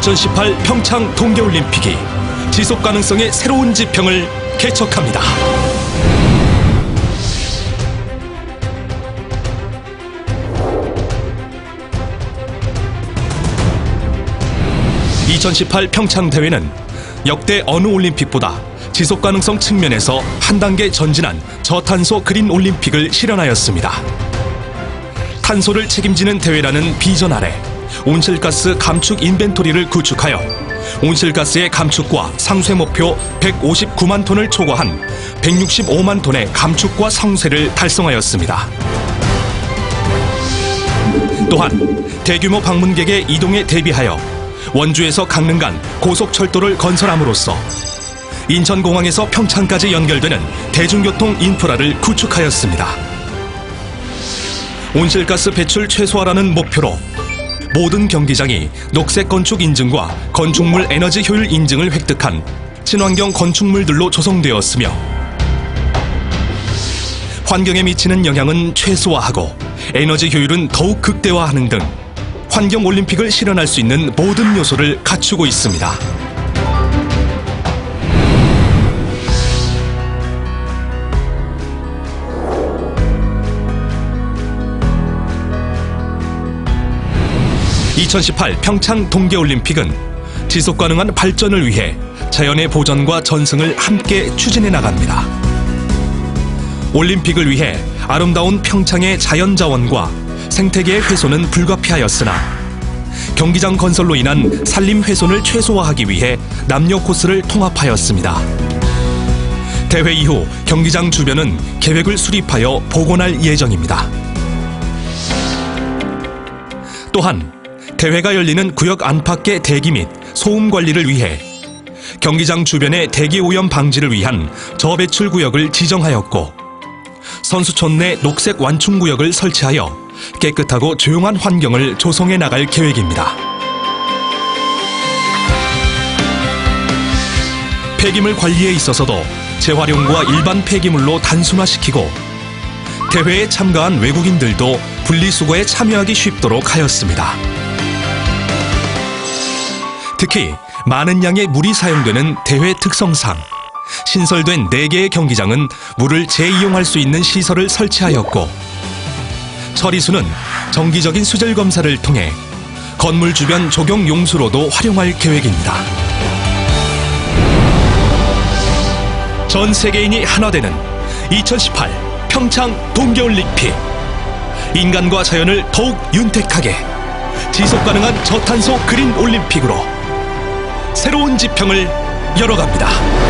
2018 평창 동계올림픽이 지속 가능성의 새로운 지평을 개척합니다. (2018) 평창 대회는 역대 어느 올림픽보다 지속 가능성 측면에서 한 단계 전진한 저탄소 그린 올림픽을 실현하였습니다. 탄소를 책임지는 대회라는 비전 아래 온실가스 감축 인벤토리를 구축하여 온실가스의 감축과 상쇄 목표 159만 톤을 초과한 165만 톤의 감축과 상쇄를 달성하였습니다. 또한 대규모 방문객의 이동에 대비하여 원주에서 강릉 간 고속철도를 건설함으로써 인천공항에서 평창까지 연결되는 대중교통 인프라를 구축하였습니다. 온실가스 배출 최소화라는 목표로 모든 경기장이 녹색 건축 인증과 건축물 에너지 효율 인증을 획득한 친환경 건축물들로 조성되었으며 환경에 미치는 영향은 최소화하고 에너지 효율은 더욱 극대화하는 등 환경 올림픽을 실현할 수 있는 모든 요소를 갖추고 있습니다. (2018) 평창 동계올림픽은 지속 가능한 발전을 위해 자연의 보전과 전승을 함께 추진해 나갑니다. 올림픽을 위해 아름다운 평창의 자연 자원과 생태계의 훼손은 불가피하였으나 경기장 건설로 인한 산림 훼손을 최소화하기 위해 남녀 코스를 통합하였습니다. 대회 이후 경기장 주변은 계획을 수립하여 복원할 예정입니다. 또한 대회가 열리는 구역 안팎의 대기 및 소음 관리를 위해 경기장 주변의 대기 오염 방지를 위한 저배출 구역을 지정하였고 선수촌 내 녹색 완충 구역을 설치하여 깨끗하고 조용한 환경을 조성해 나갈 계획입니다. 폐기물 관리에 있어서도 재활용과 일반 폐기물로 단순화시키고 대회에 참가한 외국인들도 분리수거에 참여하기 쉽도록 하였습니다. 특히 많은 양의 물이 사용되는 대회 특성상 신설된 4개의 경기장은 물을 재이용할 수 있는 시설을 설치하였고 처리수는 정기적인 수질 검사를 통해 건물 주변 조경 용수로도 활용할 계획입니다. 전 세계인이 하나 되는 2018 평창 동계올림픽 인간과 자연을 더욱 윤택하게 지속 가능한 저탄소 그린 올림픽으로 새로운 지평을 열어갑니다.